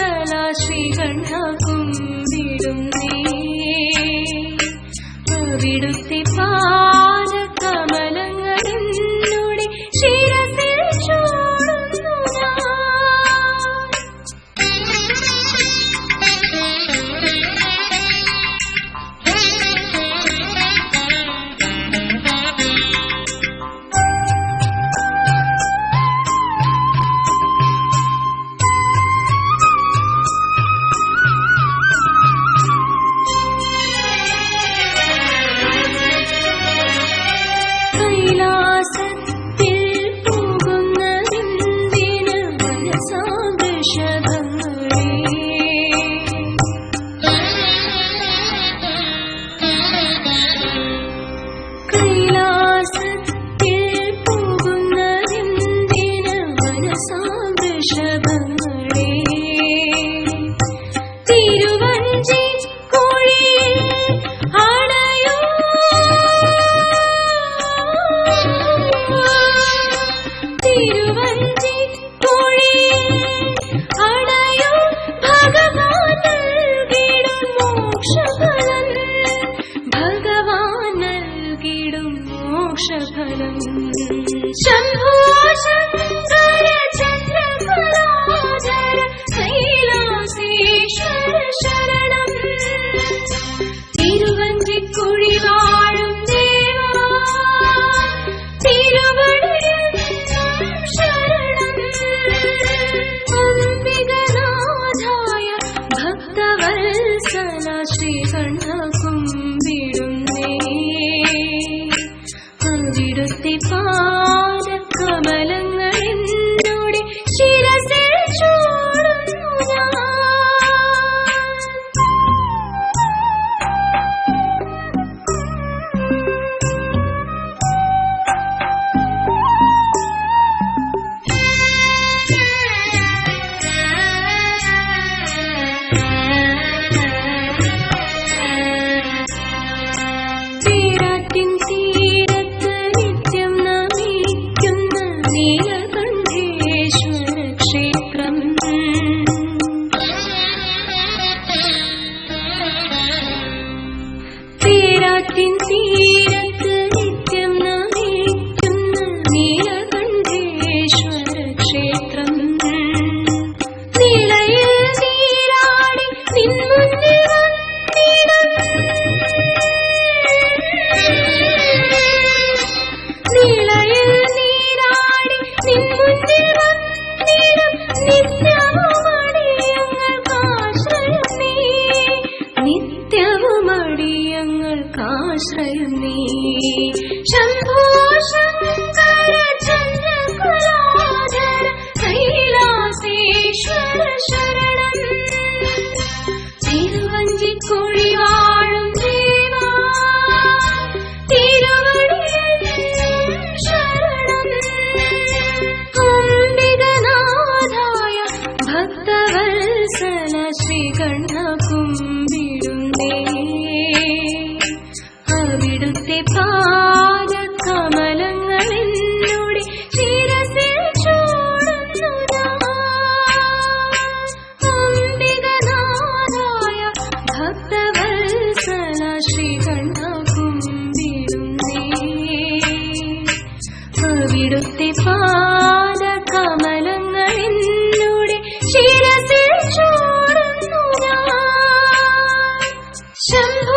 ला श्रीखण्ड कुरु मोक्षफलम् शम्भो 天地还有你全部 ഇടുത്തി പാദ കമലങ്ങൾ എന്നൂടെ ശിരസിൽ ചോടുന്നു ഞാൻ. ശംഭു